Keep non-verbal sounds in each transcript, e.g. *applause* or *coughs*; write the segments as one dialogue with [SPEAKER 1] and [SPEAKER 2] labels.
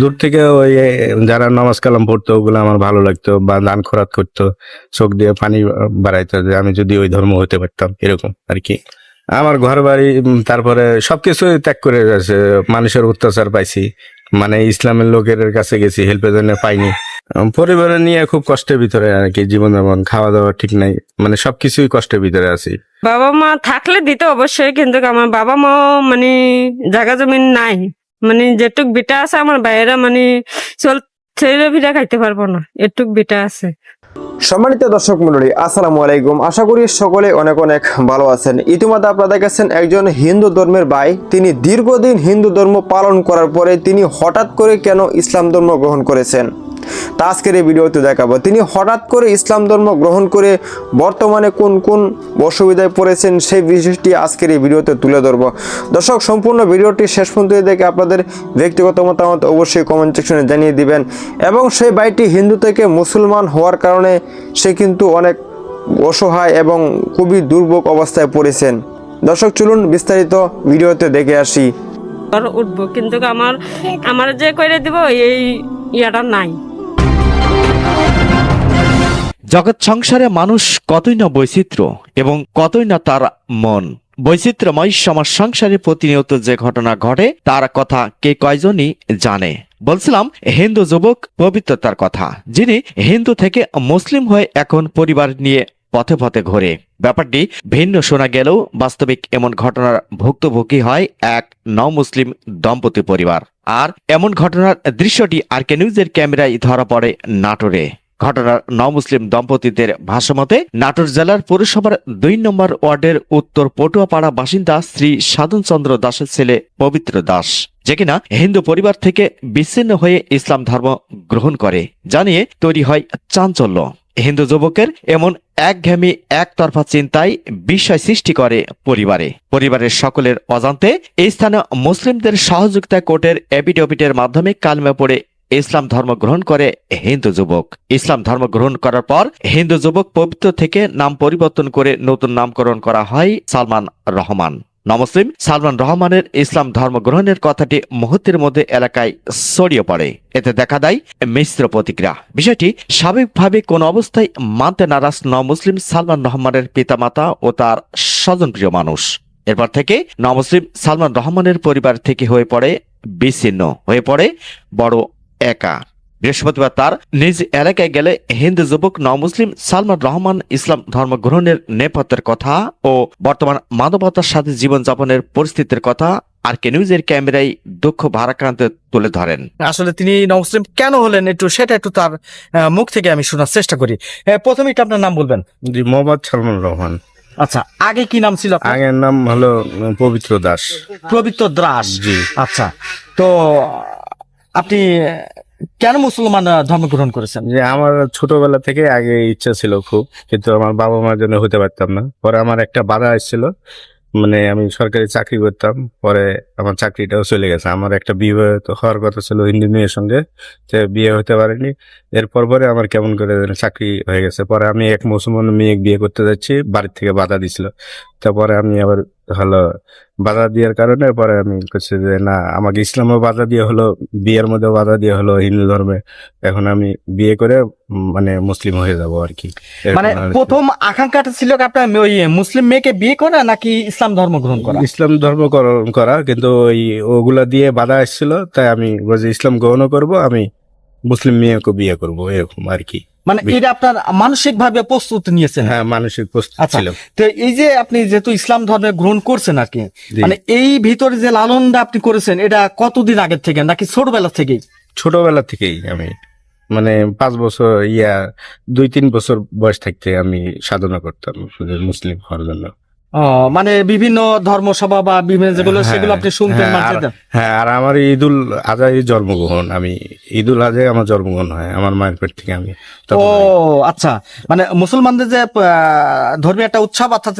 [SPEAKER 1] দূর থেকে ওই যারা নামাজ কালাম পড়তো, ওগুলো আমার ভালো লাগতো বা দান খরাত করতো, চোখ দিয়ে পানি বাড়াইতো যে আমি যদি ওই ধর্ম হতে পারতাম, এরকম আর কি। আমার ঘর বাড়ি তারপরে সবকিছু ত্যাগ করে গেছে, মানুষের অত্যাচার পাইছি। মানে ইসলামের লোকের কাছে গেছি, হেল্পের জন্য পাইনি। পরিবারের নিয়ে খুব কষ্টের ভিতরে আর কি জীবন যাপন খাওয়া দাওয়া ঠিক নাই মানে সবকিছুই কষ্টের ভিতরে আছি।
[SPEAKER 2] বাবা মা থাকলে দিত অবশ্যই, কিন্তু আমার বাবা মা মানে জায়গা জমিন নাই। মানে যেটুক বিটা আছে আমার বাইরে মানে চল ছেলে ভিটা খাইতে পারব না, এটুক বিটা আছে।
[SPEAKER 3] সম্মানিত দর্শক মন্ডলী আসসালামু আলাইকুম। আশা করি সকলে অনেক অনেক ভালো আছেন। ইতিমধ্যে আপনারা দেখেছেন একজন হিন্দু ধর্মের ভাই, তিনি দীর্ঘদিন হিন্দু ধর্ম পালন করার পরে তিনি হঠাৎ করে কেন ইসলাম ধর্ম গ্রহণ করেছেন? তা আজকের এই ভিডিওতে দেখাবো। তিনি হঠাৎ করে ইসলাম ধর্ম গ্রহণ করে বর্তমানে কোন কোন অসুবিধায় পড়েছেন সেই বিষয়টি আজকের এই ভিডিওতে তুলে ধরবো। দর্শক, সম্পূর্ণ ভিডিওটি শেষ পর্যন্ত দেখে আপনাদের ব্যক্তিগত মতামত অবশ্যই কমেন্ট সেকশনে জানিয়ে দিবেন। এবং সেই বাইটি হিন্দু থেকে মুসলমান হওয়ার কারণে সে কিন্তু অনেক অসহায় এবং খুবই দুর্ভোগ অবস্থায় পড়েছেন। দর্শক, চলুন বিস্তারিত ভিডিওতে দেখে আসি।
[SPEAKER 2] উঠবো, কিন্তু আমার আমার যে করে দিব, এই ইয়াটা নাই।
[SPEAKER 4] জগৎ সংসারে মানুষ কতই না বৈচিত্র্য এবং কতই না তার মন। বৈচিত্র্যময় সমাজ সংসারে প্রতিনিয়ত যে ঘটনা ঘটে, তার কথা কে কয়জনই জানে। বলছিলাম, হিন্দু যুবক পবিত্রতার কথা, যিনি হিন্দু থেকে মুসলিম হয়ে এখন পরিবার নিয়ে পথে পথে ঘোরে। ব্যাপারটি ভিন্ন শোনা গেলেও বাস্তবিক এমন ঘটনার ভুক্তভোগী হয় এক নও মুসলিম দম্পতি পরিবার। আর এমন ঘটনার দৃশ্যটি আর কে নিউজের ক্যামেরায় ধরা পড়ে নাটোরে। ঘটনার নমুসলিম দম্পতিদের ভাষ্যমতে, নাটোর জেলার পৌরসভার দুই নম্বর ওয়ার্ডের উত্তর পটুয়াপাড়া বাসিন্দা শ্রী সাধনচন্দ্র দাসের ছেলে পবিত্র দাস, যে কিনা হিন্দু পরিবার থেকে বিচ্ছিন্ন হয়ে ইসলাম ধর্ম গ্রহণ করে, জানিয়ে তৈরি হয় চাঞ্চল্য। হিন্দু যুবকের এমন একঘেয়েমি একতরফা চিন্তায় বিষয় সৃষ্টি করে পরিবারে। পরিবারের সকলের অজান্তে এই স্থানে মুসলিমদের সহযোগিতা কোর্টের এপিডোপিটের মাধ্যমে কালমে পড়ে ইসলাম ধর্ম গ্রহণ করে হিন্দু যুবক। ইসলাম ধর্ম গ্রহণ করার পর হিন্দু যুবক পবিত্র থেকে নাম পরিবর্তন করে নতুন নামকরণ করা হয় সালমান রহমান। নমুসলিম সালমান রহমানের ইসলাম ধর্ম গ্রহণের কথাটি মুহূর্তের মধ্যে এলাকায় ছড়িয়ে পড়ে। এতে দেখা দেয় মিশ্র প্রতিক্রিয়া। বিষয়টি স্বাভাবিকভাবে কোন অবস্থায় মানতে নারাজ ন মুসলিম সালমান রহমানের পিতামাতা ও তার স্বজনপ্রিয় মানুষ। এরপর থেকে নমুসলিম সালমান রহমানের পরিবার থেকে হয়ে পড়ে বিচ্ছিন্ন। হয়ে পড়ে বড় একা। বৃহস্পতিবার তার নিজ এলাকায় গেলে হিন্দু যুবক নমুসলিম সালমান রহমান ইসলাম ধর্ম গ্রহণের নেপথ্যের কথা ও বর্তমান মানবতার সাথে জীবনযাপনের পরিস্থিতির কথা আর কে নিউজের ক্যামেরায় দুঃখ ভারাক্রান্ত তুলে ধরেন।
[SPEAKER 5] আসলে তিনি নমুসলিম কেন হলেন একটু সেটা একটু তার আহ, মুখ থেকে আমি শোনার চেষ্টা করি। প্রথমে একটু আপনার নাম বলবেন?
[SPEAKER 1] জি মোহাম্মদ সালমান রহমান।
[SPEAKER 5] আচ্ছা আগে কি নাম ছিল আপনার?
[SPEAKER 1] আগের নাম হলো পবিত্র দাস।
[SPEAKER 5] পবিত্র দ্রাস
[SPEAKER 1] জি।
[SPEAKER 5] আচ্ছা তো আপনি কেন মুসলমান ধর্ম গ্রহণ করেছেন?
[SPEAKER 1] যে আমার ছোটবেলা থেকে আগে ইচ্ছা ছিল খুব, কিন্তু আমার বাবা মার জন্য হতে পারতাম না। পরে আমার একটা বাধা এসেছিল মানে আমি সরকারি চাকরি করতাম, পরে আমার চাকরিটাও চলে গেছে। আমার একটা বিয়ে হওয়ার কথা ছিল হিন্দু মেয়ের সঙ্গে যে বিয়ে হতে পারেনি। এরপর পরে আমার কেমন করে চাকরি হয়ে গেছে। পরে আমি এক মুসলমান মেয়ে বিয়ে করতে যাচ্ছি, বাড়ির থেকে বাধা দিছিল। তারপরে আমি আবার হলো বাধা দেওয়ার কারণে পরে আমি করছি যে না আমাকে ইসলামও বাধা দিয়ে হলো বিয়ের মধ্যে বাধা দিয়ে হলো হিন্দু ধর্মে। এখন আমি বিয়ে করে মানে মুসলিম হয়ে যাব আর কি।
[SPEAKER 5] মানে প্রথম আকাঙ্ক্ষাটা ছিল আপনার ওই মুসলিম মেয়েকে বিয়ে করা নাকি ইসলাম ধর্ম গ্রহণ করা?
[SPEAKER 1] ইসলাম ধর্ম কর- করা কিন্তু ওই ওগুলা দিয়ে বাধা আসছিল তাই আমি বলছি ইসলাম গ্রহণও করব আমি মুসলিম মেয়েকে বিয়ে করব এরকম আর কি।
[SPEAKER 5] মানে এটা আপনার মানসিক ভাবে প্রস্তুত নিয়েছেন।
[SPEAKER 1] হ্যাঁ মানসিক প্রস্তুত
[SPEAKER 5] আচ্ছা।
[SPEAKER 1] ছিল।
[SPEAKER 5] তো এই যে আপনি যেহেতু ইসলাম ধর্মে গ্রহণ করছেন আর কি মানে এই ভিতরে যে লালনটা আপনি করেছেন এটা কতদিন আগের থেকে নাকি ছোটবেলা থেকেই?
[SPEAKER 1] ছোটবেলা থেকেই আমি মানে পাঁচ বছর ইয়া দুই তিন বছর বয়স থাকতে আমি সাধনা করতাম মুসলিম হওয়ার জন্য।
[SPEAKER 5] মানে বিভিন্ন ধর্ম সভা বা বিভিন্ন যেগুলো
[SPEAKER 1] হ্যাঁ,
[SPEAKER 5] সেগুলো আপনি শুনতেন
[SPEAKER 1] হ্যাঁ, আর- হ্যাঁ আর আমার ঈদুল আজহাই জন্মগ্রহণ আমি ঈদুল আজহাই আমার জন্মগ্রহণ হয় আমার মায়ের পেট থেকে আমি
[SPEAKER 5] ও আচ্ছা মানে মুসলমানদের যে ধর্মীয় একটা উৎসব অর্থাৎ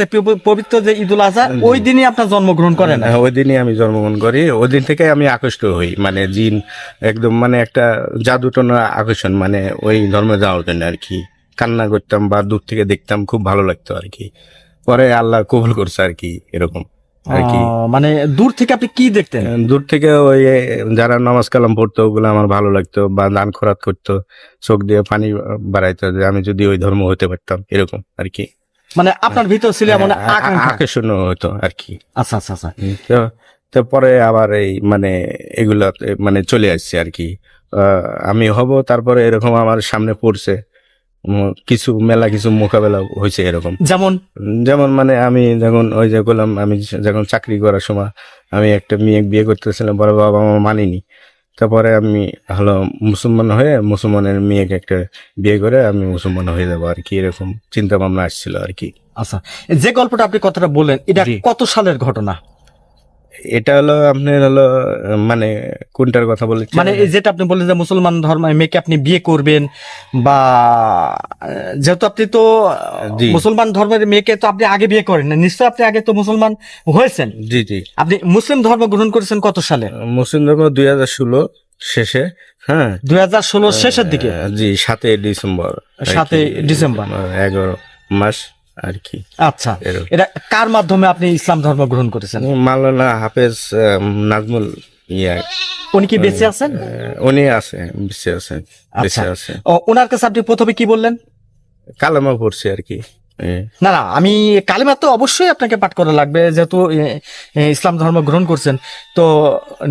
[SPEAKER 5] পবিত্র যে ঈদুল আজহা ওই দিনই আপনার জন্মগ্রহণ করেন?
[SPEAKER 1] হ্যাঁ, ওই দিনই আমি জন্মগ্রহণ করি ওই দিন থেকে আমি আকৃষ্ট হই মানে জিন একদম মানে একটা জাদুটনা আকর্ষণ মানে ওই ধর্মে যাওয়ার জন্য আর কি। কান্না করতাম বা দূর থেকে দেখতাম খুব ভালো লাগতো আর কি। পরে আল্লাহ কবুল করছে আর কি এরকম আর কি।
[SPEAKER 5] মানে দূর থেকে আপনি কি দেখতেন?
[SPEAKER 1] দূর থেকে ওই যারা নামাজ কালাম পড়তো ওগুলো আমার ভালো লাগতো বা দান খরাত করতো চোখ দিয়ে পানি বাড়াইতো যে আমি যদি ওই ধর্ম হতে পারতাম এরকম আর কি।
[SPEAKER 5] মানে আপনার ভিতর ছিল
[SPEAKER 1] আ- আকর্ষণ হতো আর কি।
[SPEAKER 5] আচ্ছা আচ্ছা আচ্ছা।
[SPEAKER 1] তো পরে আবার এই মানে এগুলা মানে চলে আসছে আর কি। আমি হব তারপরে এরকম আমার সামনে পড়ছে। কিছু মেলা কিছু মোকাবেলা হয়েছে এরকম।
[SPEAKER 5] যেমন?
[SPEAKER 1] যেমন মানে আমি যখন ওই যে বললাম আমি যখন চাকরি করার সময় আমি একটা মেয়ে বিয়ে করতেছিলাম পরে বাবা মা মানিনি। তারপরে আমি হলো মুসলমান হয়ে মুসলমানের মেয়েকে একটা বিয়ে করে আমি মুসলমান হয়ে যাব আর কি এরকম চিন্তা ভাবনা আসছিল আর কি।
[SPEAKER 5] আচ্ছা যে গল্পটা আপনি কথাটা বললেন এটা কত সালের ঘটনা?
[SPEAKER 1] এটা হলো আপনার হলো মানে কোনটার কথা বলেছেন?
[SPEAKER 5] মানে যেটা আপনি বললেন যে মুসলমান ধর্ম মেয়েকে আপনি বিয়ে করবেন বা যেহেতু আপনি তো মুসলমান ধর্মের মেয়েকে তো আপনি আগে বিয়ে করেন না নিশ্চয় আপনি আগে তো মুসলমান হয়েছেন।
[SPEAKER 1] জি জি।
[SPEAKER 5] আপনি মুসলিম ধর্ম গ্রহণ করেছেন কত সালে?
[SPEAKER 1] মুসলিম ধর্ম দুই হাজার ষোলো শেষে হ্যাঁ।
[SPEAKER 5] দুই হাজার ষোলো শেষের দিকে?
[SPEAKER 1] জি সাতই ডিসেম্বর।
[SPEAKER 5] সাতই ডিসেম্বর।
[SPEAKER 1] এগারো মাস। আর কি
[SPEAKER 5] আচ্ছা এটা কার মাধ্যমে আপনি ইসলাম ধর্ম গ্রহণ করেছেন?
[SPEAKER 1] মাওলানা হাফেজ নাজমুল ইয়া।
[SPEAKER 5] উনি কি বেঁচে আছেন?
[SPEAKER 1] উনি আছে বেঁচে আছে বেঁচে
[SPEAKER 5] আচ্ছা।
[SPEAKER 1] আছে।
[SPEAKER 5] ও, ওনার কাছে আপনি প্রথমে কি বললেন?
[SPEAKER 1] কালামা পড়ছে আর কি
[SPEAKER 5] না না আমি কালিমা তো অবশ্যই আপনাকে পাঠ করা লাগবে যেহেতু ইসলাম ধর্ম গ্রহণ করছেন। তো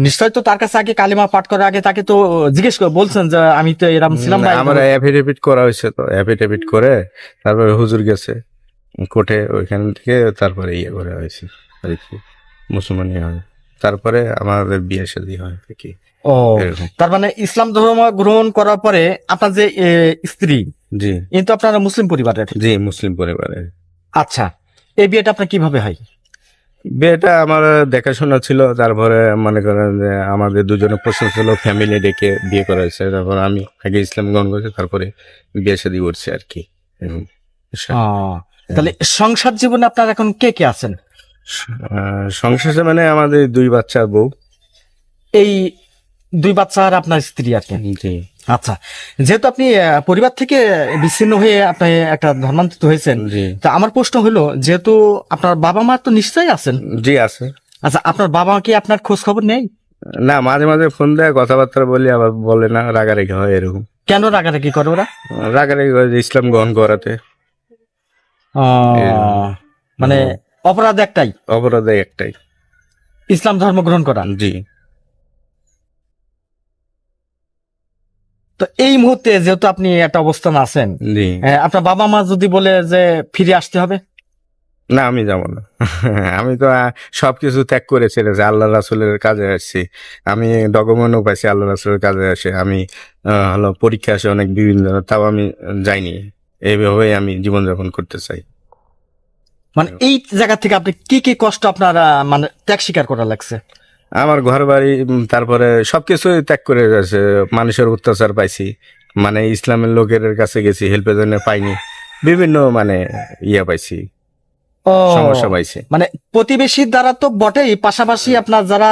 [SPEAKER 5] নিশ্চয় তো তার কাছে আগে কালিমা পাঠ করার আগে তাকে তো জিজ্ঞেস করে বলছেন যে আমি তো এরকম ছিলাম
[SPEAKER 1] না, আমার অ্যাফিডেভিট করা হয়েছে তো অ্যাফিডেভিট করে তারপরে হুজুর গেছে। কোর্টে ওইখান থেকে তারপরে ইয়ে করা হয়েছে আর কি মুসলমানি হয়। তারপরে আমাদের বিয়ে শাদী হয় আর কি।
[SPEAKER 5] ও তার মানে ইসলাম ধর্ম গ্রহণ করার পরে আপনার যে স্ত্রী
[SPEAKER 1] জি।
[SPEAKER 5] কিন্তু আপনারা মুসলিম পরিবারের।
[SPEAKER 1] জি মুসলিম পরিবারের।
[SPEAKER 5] আচ্ছা এই বিয়েটা আপনার কীভাবে হয়?
[SPEAKER 1] বিয়েটা আমার দেখাশোনা ছিল তারপরে মনে করেন যে আমাদের দুজনের প্রশ্ন ছিল ফ্যামিলি ডেকে বিয়ে করা হয়েছে তারপর আমি আগে ইসলাম গ্রহণ করেছি তারপরে বিয়ে শাদী করছি আর কি।
[SPEAKER 5] তাহলে সংসার জীবনে আপনার এখন কে কে আছেন?
[SPEAKER 1] সংসারে মানে আমাদের দুই বাচ্চা বউ।
[SPEAKER 5] এই দুই বাচ্চা আর আপনার স্ত্রী আর কি? আচ্ছা যেহেতু আপনি পরিবার থেকে বিচ্ছিন্ন হয়ে আপনি একটা ধর্মান্তরিত হয়েছেন তা আমার প্রশ্ন হলো যেহেতু আপনার বাবা মা তো নিশ্চয়ই আছেন।
[SPEAKER 1] জি আছে।
[SPEAKER 5] আচ্ছা আপনার বাবা কি আপনার খোঁজ খবর নেই?
[SPEAKER 1] না মাঝে মাঝে ফোন দেয় কথাবার্তা বলি আবার বলে না রাগারেগি হয় এরকম।
[SPEAKER 5] কেন রাগারাগি করে ওরা?
[SPEAKER 1] রাগারেগি হয় যে ইসলাম গ্রহণ করাতে।
[SPEAKER 5] মানে অপরাধ একটাই।
[SPEAKER 1] অপরাধ একটাই।
[SPEAKER 5] ইসলাম ধর্ম গ্রহণ করা।
[SPEAKER 1] জি।
[SPEAKER 5] তো এই মুহূর্তে যেহেতু আপনি একটা অবস্থান আছেন আপনার বাবা মা যদি বলে যে ফিরে আসতে হবে?
[SPEAKER 1] না আমি যাব না। *laughs* আমি তো সবকিছু ত্যাগ করে ছেড়েছি আল্লাহ রাসুলের কাজে আসছি। আমি ডকুমেন্টও পাইছি আল্লাহ রাসুলের কাজে আসে আমি হলো পরীক্ষা আসে অনেক বিভিন্ন তাও আমি যাইনি। এইভাবে আমি জীবনযাপন করতে চাই।
[SPEAKER 5] মানে এই জায়গা থেকে আপনি কি কি কষ্ট আপনার মানে ত্যাগ স্বীকার করা লাগছে?
[SPEAKER 1] আমার ঘর বাড়ি তারপরে সবকিছু ত্যাগ করে গেছে মানুষের অত্যাচার পাইছি। মানে ইসলামের লোকের কাছে গেছি হেল্পের জন্য পাইনি। বিভিন্ন মানে ইয়া পাইছি। সমস্যা পাইছে।
[SPEAKER 5] মানে প্রতিবেশীর দ্বারা তো বটেই পাশাপাশি আপনার যারা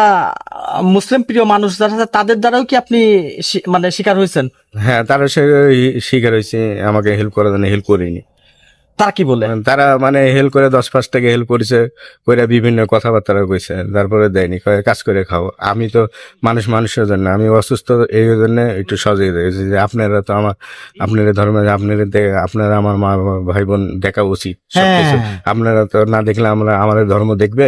[SPEAKER 5] মুসলিম প্রিয় মানুষ যারা আছে, তাদের দ্বারাও কি আপনি মানে শিকার হয়েছেন?
[SPEAKER 1] হ্যাঁ তারা শিকার হয়েছে আমাকে হেল্প করার জন্য হেল্প করিনি।
[SPEAKER 5] তারা কি বলে?
[SPEAKER 1] তারা মানে হেল্প করে দশ পাঁচ টাকা হেল্প করেছে করে বিভিন্ন কথাবার্তা কইছে তারপরে দেয়নি কাজ করে খাও। আমি তো মানুষ মানুষের জন্য আমি অসুস্থ এই জন্য একটু সহযোগিতা করেছি যে আপনারা তো আমার আপনাদের ধর্মে আপনাদের দে- আপনারা আমার মা ভাই বোন দেখা উচিত
[SPEAKER 5] হ্যাঁ।
[SPEAKER 1] আপনারা তো না দেখলে আমরা আমাদের ধর্ম দেখবে?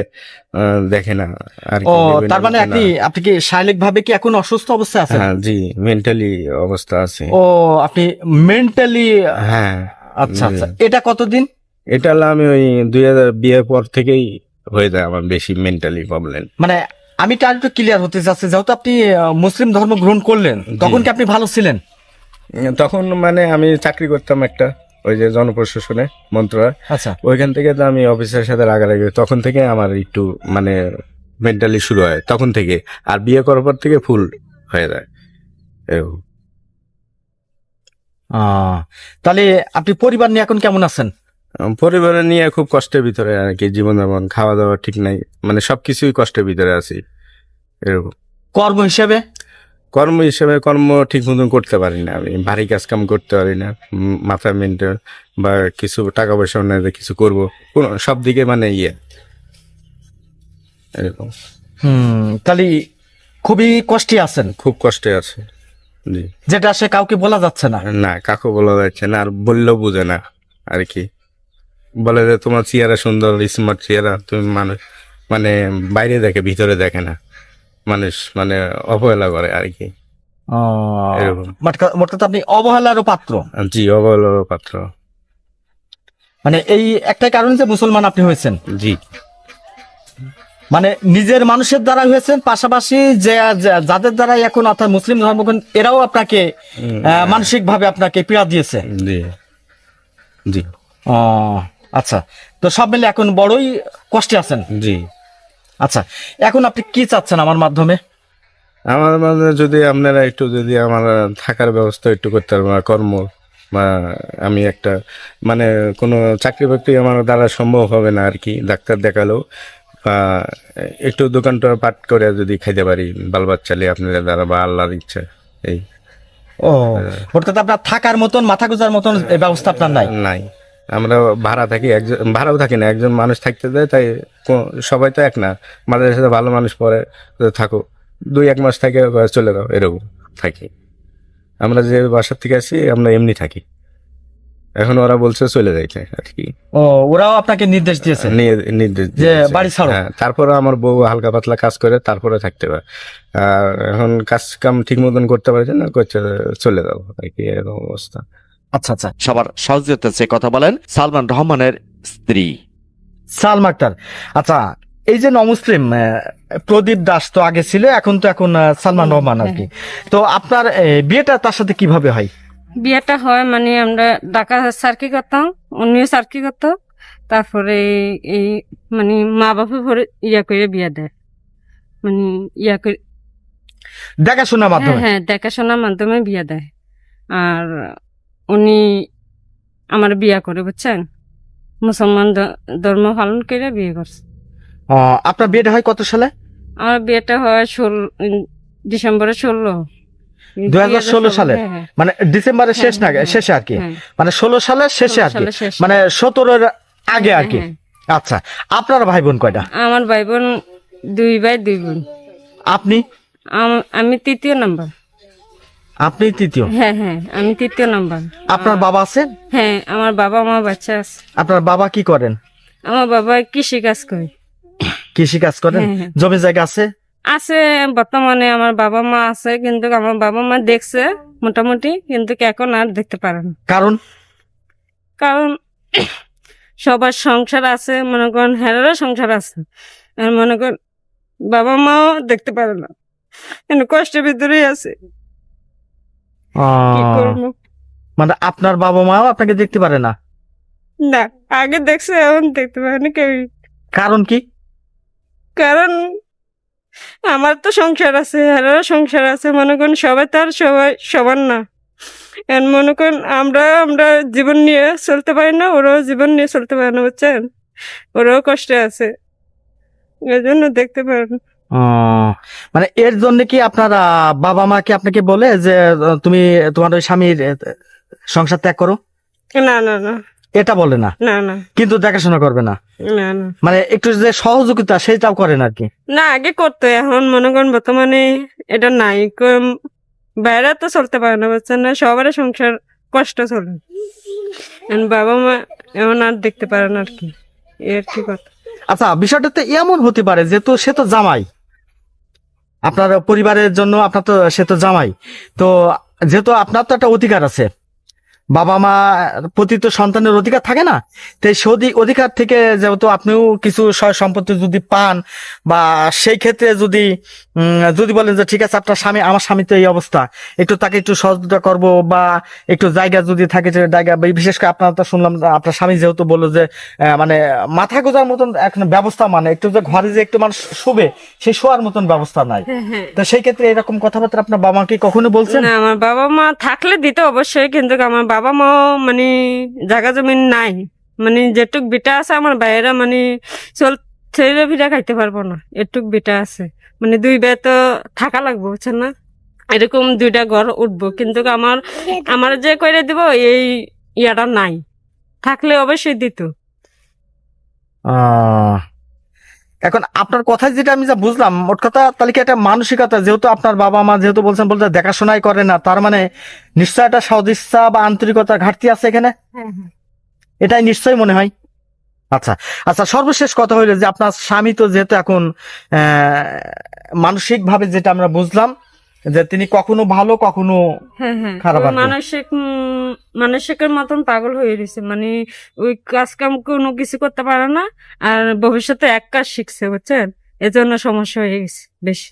[SPEAKER 1] দেখে না। আর
[SPEAKER 5] ও তার মানে আপনি আপনি কি শারীরিক ভাবে কি এখন অসুস্থ অবস্থা আছে
[SPEAKER 1] হ্যাঁ জি মেন্টালি অবস্থা আছে।
[SPEAKER 5] ও আপনি মেন্টালি
[SPEAKER 1] হ্যাঁ।
[SPEAKER 5] আচ্ছা আচ্ছা। এটা কতদিন?
[SPEAKER 1] এটা হলো আমি ওই দুই হাজার বিয়ের পর থেকেই হয়ে যায় আমার বেশি মেন্টালি প্রবলেম
[SPEAKER 5] মানে আমি তার একটু ক্লিয়ার হতে চাচ্ছি যেহেতু আপনি মুসলিম ধর্ম গ্রহণ করলেন তখন কি আপনি ভালো ছিলেন?
[SPEAKER 1] তখন মানে আমি চাকরি করতাম একটা ওই যে জনপ্রশাসনে মন্ত্রণালয়।
[SPEAKER 5] আচ্ছা।
[SPEAKER 1] ওইখান থেকে তো আমি অফিসের সাথে রাগারাগি তখন থেকে আমার একটু মানে মেন্টালি শুরু হয় তখন থেকে। আর বিয়ে করার পর থেকে ফুল হয়ে যায়।
[SPEAKER 5] তাহলে আপনি পরিবার নিয়ে এখন কেমন আছেন?
[SPEAKER 1] পরিবার নিয়ে খুব কষ্টের ভিতরে আর কি জীবনযাপন খাওয়া দাওয়া ঠিক নাই মানে সবকিছুই কষ্টের ভিতরে আছি এরকম।
[SPEAKER 5] কর্ম হিসেবে?
[SPEAKER 1] কর্ম হিসেবে কর্ম ঠিক মতন করতে পারি না আমি ভারী কাজ কাম করতে পারি না মাথা মেনটেন বা কিছু টাকা পয়সা নেই কিছু করব কোন সব দিকে মানে ইয়ে এরকম।
[SPEAKER 5] হুম তাহলে খুবই কষ্টে আছেন?
[SPEAKER 1] খুব কষ্টে আছে।
[SPEAKER 5] যেটা সে কাউকে বলা যাচ্ছে না।
[SPEAKER 1] না কাকু বলা যাচ্ছে না আর বললেও বুঝে না আর কি। বলে যে তোমার চেহারা সুন্দর স্মার্ট চেহারা তুমি মানুষ মানে বাইরে দেখে ভিতরে দেখে না। মানুষ মানে অবহেলা করে আর কি।
[SPEAKER 5] মোট কথা আপনি অবহেলারও পাত্র।
[SPEAKER 1] জি অবহেলার পাত্র।
[SPEAKER 5] মানে এই একটাই কারণ যে মুসলমান আপনি হয়েছেন।
[SPEAKER 1] জি।
[SPEAKER 5] মানে নিজের মানুষের দ্বারা হয়েছেন পাশাপাশি যে যাদের দ্বারা এখন অর্থাৎ মুসলিম ধর্মগ্রহণ এরাও আপনাকে মানসিক ভাবে আপনাকে পীড়া দিয়েছে।
[SPEAKER 1] জি।
[SPEAKER 5] আচ্ছা। তো সব মিলে এখন বড়ই কষ্টে আছেন?
[SPEAKER 1] জি।
[SPEAKER 5] আচ্ছা এখন আপনি কি চাচ্ছেন আমার মাধ্যমে?
[SPEAKER 1] আমার মানে যদি আপনারা একটু যদি আমার থাকার ব্যবস্থা একটু করতে পারবেন কর্ম বা আমি একটা মানে কোনো চাকরি বাকরি আমার দ্বারা সম্ভব হবে না আর কি ডাক্তার দেখালেও। একটু দোকানটা পাট করে যদি খাইতে পারি বাল বাচ্চালে আপনাদের দ্বারা বা আল্লাহর ইচ্ছা এই।
[SPEAKER 5] ও অর্থাৎ আপনার থাকার মতন মাথা গোজার মতন ব্যবস্থা আপনার নাই?
[SPEAKER 1] নাই। আমরা ভাড়া থাকি একজন ভাড়াও থাকি না একজন মানুষ থাকতে দেয় তাই সবাই তো এক না। আমাদের সাথে ভালো মানুষ পরে থাকো। দুই এক মাস থেকে চলে যাও এরকম থাকি। আমরা যে বাসার থেকে আসি আমরা এমনি থাকি। এখন ওরা বলছে চলে যাইতে আর কি।
[SPEAKER 5] ও ওরাও আপনাকে নির্দেশ দিয়েছে?
[SPEAKER 1] নির্দেশ
[SPEAKER 5] যে বাড়ি ছাড়ো।
[SPEAKER 1] হ্যাঁ, তারপরে আমার বউ হালকা পাতলা কাজ করে তারপরে থাকতে পারে। আর এখন কাজ কাম ঠিক মতন করতে পারছে না করছে চলে যাও আর কি এরকম অবস্থা।
[SPEAKER 5] আচ্ছা আচ্ছা।
[SPEAKER 4] সবার সহযোগিতা চেয়ে কথা বলেন সালমান রহমানের স্ত্রী।
[SPEAKER 5] সালমা আক্তার। আচ্ছা এই যে নমুসলিম আহ, প্রদীপ দাস তো আগে ছিল এখন তো এখন সালমান রহমান আর কি। তো আপনার বিয়েটা তার সাথে কীভাবে হয়?
[SPEAKER 2] বিয়েটা হয় মানে আমরা ঢাকা সার্কি করতাম উনিও সার্কি করতো। তারপরে এই মানে মা বাপে ভরে ইয়া করে বিয়া দেয়। মানে ইয়া করে
[SPEAKER 5] দেখাশোনার
[SPEAKER 2] হ্যাঁ
[SPEAKER 5] মাধ্যমে?
[SPEAKER 2] হ্যাঁ দেখাশোনার মাধ্যমে বিয়া দেয়। আর উনি আমার বিয়া করে বুঝছেন? মুসলমান ধর্ম পালন করে বিয়ে করছে।
[SPEAKER 5] আপনার বিয়েটা হয় কত সালে?
[SPEAKER 2] আমার বিয়েটা হয় ষোলো ডিসেম্বরে ষোলো।
[SPEAKER 5] 2016 সালে?
[SPEAKER 2] হ্যাঁ, হ্যাঁ,
[SPEAKER 5] মানে ডিসেম্বরের শেষ না
[SPEAKER 2] হ্যাঁ,
[SPEAKER 5] শেষে আর কি।
[SPEAKER 2] হ্যাঁ,
[SPEAKER 5] মানে ষোলো সালের শেষে আর কি। মানে সতেরোর আগে আর কি।
[SPEAKER 2] হ্যাঁ,
[SPEAKER 5] আচ্ছা আপনার ভাই বোন কয়টা?
[SPEAKER 2] আমার ভাই বোন দুই ভাই দুই বোন।
[SPEAKER 5] আপনি?
[SPEAKER 2] আমি তৃতীয় নাম্বার।
[SPEAKER 5] আপনি তৃতীয়?
[SPEAKER 2] হ্যাঁ হ্যাঁ আমি তৃতীয় নাম্বার।
[SPEAKER 5] আপনার বাবা আছেন
[SPEAKER 2] হ্যাঁ আমার বাবা আমার বাচ্চা আছে।
[SPEAKER 5] আপনার বাবা কি করেন?
[SPEAKER 2] আমার বাবা কৃষি কাজ করে।
[SPEAKER 5] কৃষি কাজ করেন?
[SPEAKER 2] হ্যাঁ, হ্যাঁ।
[SPEAKER 5] জমি জায়গা আছে?
[SPEAKER 2] আছে বর্তমানে আমার বাবা মা আছে কিন্তু আমার বাবা মা দেখছে মোটামুটি কিন্তু এখন আর দেখতে পারে না।
[SPEAKER 5] কারণ?
[SPEAKER 2] কারণ *coughs* সবার সংসার আছে মনে করেন হেরারও সংসার আছে। আর মনে করেন বাবা মাও দেখতে পারে না। কিন্তু কষ্টের ভিতরেই আছে। কি করব?
[SPEAKER 5] মানে আপনার বাবা মাও আপনাকে দেখতে পারে না?
[SPEAKER 2] না আগে দেখছে এখন দেখতে পারে না কেউ
[SPEAKER 5] কারণ কি?
[SPEAKER 2] কারণ আমার তো সংসার আছে হেরারও সংসার আছে মনে করেন সবাই তো আর সবাই সবার না। এখন মনে করেন আমরা আমরা জীবন নিয়ে চলতে পারি না ওরাও জীবন নিয়ে চলতে পারে না বুঝছেন? ওরাও কষ্টে আছে। এই জন্য দেখতে পারেন।
[SPEAKER 5] মানে এর জন্য কি আপনার বাবা মা কি আপনাকে বলে যে তুমি তোমার ওই স্বামীর সংসার ত্যাগ করো?
[SPEAKER 2] না না না।
[SPEAKER 5] এটা বলে না।
[SPEAKER 2] না না।
[SPEAKER 5] কিন্তু দেখাশোনা করবে না।
[SPEAKER 2] না না।
[SPEAKER 5] মানে একটু যে সহযোগিতা সেটাও করেন আর কি।
[SPEAKER 2] না আগে করতো। এখন মনে করেন বর্তমানে এটা নাই। বাইরে তো চলতে পারে না বুঝছেন না? সবার সংসার কষ্ট চলে। বাবা মা এমন আর দেখতে পারে না আর কি। এর কি কথা?
[SPEAKER 5] আচ্ছা বিষয়টা তো এমন হতে পারে যেহেতু সে তো জামাই। আপনার পরিবারের জন্য আপনার তো সে তো জামাই। তো যেহেতু আপনার তো একটা অধিকার আছে বাবা মা প্রতি তো সন্তানের অধিকার থাকে না। তো সেই অধিকার থেকে যেহেতু আপনিও কিছু সয় সম্পত্তি যদি পান বা সেই ক্ষেত্রে যদি যদি বলেন যে ঠিক আছে আপনার স্বামী আমার স্বামী তো এই অবস্থা। একটু তাকে একটু সহযোগিতা করব বা একটু জায়গা যদি থাকে যে জায়গা বিশেষ করে আপনার তো শুনলাম আপনার স্বামী যেহেতু বলল যে মানে মাথা গোজার মতন এখন ব্যবস্থা মানে একটু যে ঘরে যে একটু মানুষ শোবে সেই শোয়ার মতন ব্যবস্থা নাই। তো সেই ক্ষেত্রে এরকম কথাবার্তা আপনার বাবা কি কখনো বলছেন?
[SPEAKER 2] না আমার বাবা মা থাকলে দিত অবশ্যই কিন্তু আমার বাবা মাও মানে জায়গা জমিন নাই। মানে যেটুক বিটা আছে আমার বাইরে মানে চল ছেলে ভিটা খাইতে পারব না, এটুক বিটা আছে। মানে দুই বে তো থাকা লাগবে বুঝছেন না? এরকম দুইটা ঘর উঠবো। কিন্তু আমার আমার যে করে দিব, এই ইয়াটা নাই। থাকলে অবশ্যই দিত।
[SPEAKER 5] এখন আপনার কথায় যেটা আমি যা বুঝলাম মোট কথা তাহলে কি একটা মানসিকতা? যেহেতু আপনার বাবা মা যেহেতু বলছেন বলতে দেখাশোনাই করে না তার মানে নিশ্চয় একটা সদিচ্ছা বা আন্তরিকতার ঘাটতি আছে এখানে?
[SPEAKER 2] হ্যাঁ হ্যাঁ।
[SPEAKER 5] এটাই নিশ্চয়ই মনে হয়। আচ্ছা আচ্ছা সর্বশেষ কথা হইল যে আপনার স্বামী তো যেহেতু এখন মানসিক ভাবে যেটা আমরা বুঝলাম যে তিনি কখনো ভালো কখনো
[SPEAKER 2] হ্যাঁ হ্যাঁ।
[SPEAKER 5] খারাপ।
[SPEAKER 2] মানসিক মানসিকের মতন পাগল হয়ে রয়েছে মানে ওই কাজ কাম কোনো কিছু করতে পারে না আর ভবিষ্যতে এক কাজ শিখছে বুঝছেন? এজন্য সমস্যা হয়ে গেছে বেশি।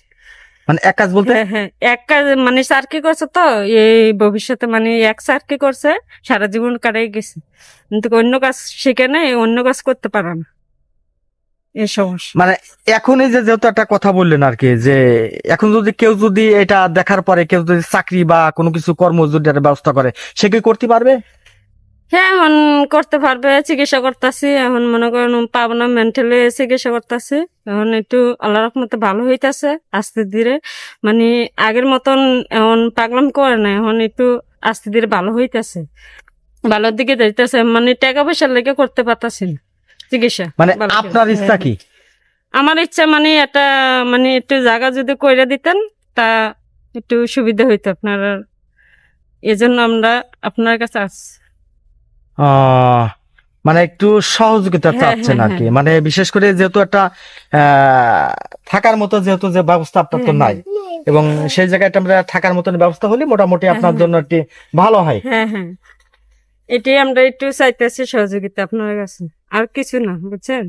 [SPEAKER 5] মানে এক কাজ বলতে?
[SPEAKER 2] হ্যাঁ হ্যাঁ। এক কাজ মানে চাকরি করছে তো এই ভবিষ্যতে মানে এক চাকরি করছে সারা জীবন কাটাই গেছে। কিন্তু অন্য কাজ শিখে নেই অন্য কাজ করতে পারে না।
[SPEAKER 5] মানে এখন এই যে যেহেতু একটা কথা বললেন আর কি যে এখন যদি কেউ যদি এটা দেখার পরে কেউ যদি চাকরি বা কোনো কিছু কর্ম যদি ব্যবস্থা করে সে কি করতে পারবে?
[SPEAKER 2] হ্যাঁ এখন করতে পারবে চিকিৎসা করতেছি। এখন মনে করেন পাবনা মেন্টালি চিকিৎসা করতেছি। এখন একটু আল্লাহ রহমতে ভালো হইতাছে আস্তে ধীরে। মানে আগের মতন এখন পাগলাম করে না এখন একটু আস্তে ধীরে ভালো হইতাছে। ভালোর দিকে যাইতেছে মানে টাকা পয়সার লেগে করতে পারতাছি না। চিকিৎসা।
[SPEAKER 5] মানে আপনার ইচ্ছা কি?
[SPEAKER 2] আমার ইচ্ছা মানে একটা মানে একটু জায়গা যদি কইরা দিতেন তা একটু সুবিধা হইতো আপনার এজন্য আমরা আপনার কাছে আসছি।
[SPEAKER 5] আহ, মানে একটু সহযোগিতা
[SPEAKER 2] হ্যাঁ,
[SPEAKER 5] চাচ্ছেন
[SPEAKER 2] হ্যাঁ,
[SPEAKER 5] আর কি
[SPEAKER 2] হ্যাঁ।
[SPEAKER 5] মানে বিশেষ করে যেহেতু একটা আহ, থাকার মতো যেহেতু যে ব্যবস্থা আপনার তো নাই এবং সেই জায়গায় আমরা থাকার মতন ব্যবস্থা হলে মোটামুটি আপনার। জন্য একটি ভালো হয়।
[SPEAKER 2] হ্যাঁ হ্যাঁ। এটাই আমরা একটু চাইতেছি সহযোগিতা, আপনার কাছে। আর কিছু না, বুঝছেন?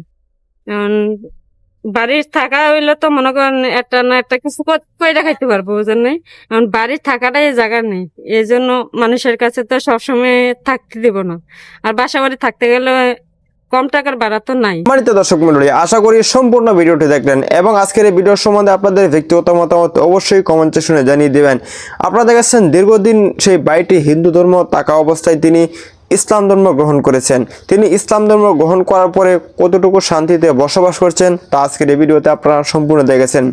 [SPEAKER 2] বাড়ির থাকা হইলে তো মনে করেন একটা না একটা কিছু কর- খাইতে পারব, বুঝেন নাই? এখন বাড়ির থাকাটাই জায়গা নেই। এই জন্য মানুষের কাছে তো সবসময় থাকতে দিব না। আর বাসা বাড়ি থাকতে গেলে কম টাকার ভাড়া তো নাই।
[SPEAKER 3] সম্মানিত দর্শক মন্ডলী আশা করি সম্পূর্ণ ভিডিওটি দেখলেন এবং আজকের এই ভিডিওর সম্বন্ধে আপনাদের ব্যক্তিগত মতামত অবশ্যই কমেন্ট সেকশনে জানিয়ে দিবেন। আপনারা দেখেছেন দীর্ঘদিন সেই বাড়িটি হিন্দু ধর্ম থাকা অবস্থায় তিনি ইসলাম ধর্ম গ্রহণ করেছেন। তিনি ইসলাম ধর্ম গ্রহণ করার পরে কতটুকু শান্তিতে বসবাস করছেন, তা আজকের এই ভিডিওতে আপনারা সম্পূর্ণ দেখেছেন।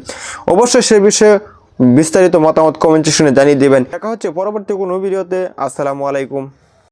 [SPEAKER 3] অবশ্যই সে বিষয়ে বিস্তারিত মতামত কমেন্ট সেকশনে জানিয়ে দেবেন। দেখা হচ্ছে পরবর্তী কোনো ভিডিওতে। আসসালামু আলাইকুম।